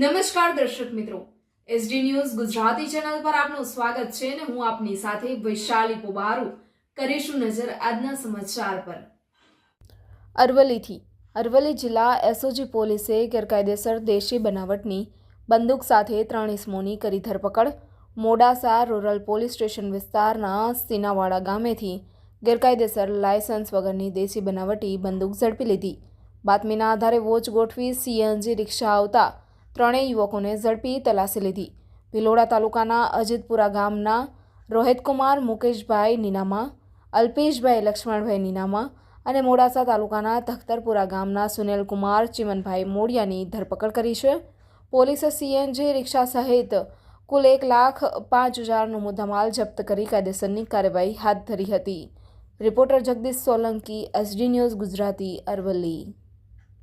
નમસ્કાર દર્શક મિત્રો. એસડી ન્યૂઝ ગુજરાતી ચેનલ પર આપનું સ્વાગત છે અને હું આપની સાથે વૈશાલી પોબારુ કરીશું નજર આજના સમાચાર પર. અરવલીથી અરવલ્લી જિલ્લા એસઓજી પોલીસે ગેરકાયદેસર દેશી બનાવટની બંદૂક સાથે ત્રણ ઇસમોની કરી ધરપકડ. મોડાસા રૂરલ પોલીસ સ્ટેશન વિસ્તારના સીનાવાડા ગામેથી ગેરકાયદેસર લાયસન્સ વગરની દેશી બનાવટી બંદૂક ઝડપી લીધી. બાતમીના આધારે વોચ ગોઠવી સીએનજી રિક્ષા આવતા ત્રણેય યુવકોને ઝડપી તલાસી લીધી. ભિલોડા તાલુકાના અજીતપુરા ગામના રોહિતકુમાર, મુકેશભાઈ નીનામા, અલ્પેશભાઈ, લક્ષ્મણભાઈ નીનામા અને મોડાસા તાલુકાના તખ્તરપુરા ગામના સુનિલકુમાર, ચિમનભાઈ મોડિયાની ધરપકડ કરી છે. પોલીસે સીએનજી, રિક્ષા સહિત કુલ એક લાખ પાંચ હજારનો મુદ્દામાલ જપ્ત કરી કાયદેસરની કાર્યવાહી હાથ ધરી હતી. Reporter Jagdish Solanki, SD news Gujarati Aravalli.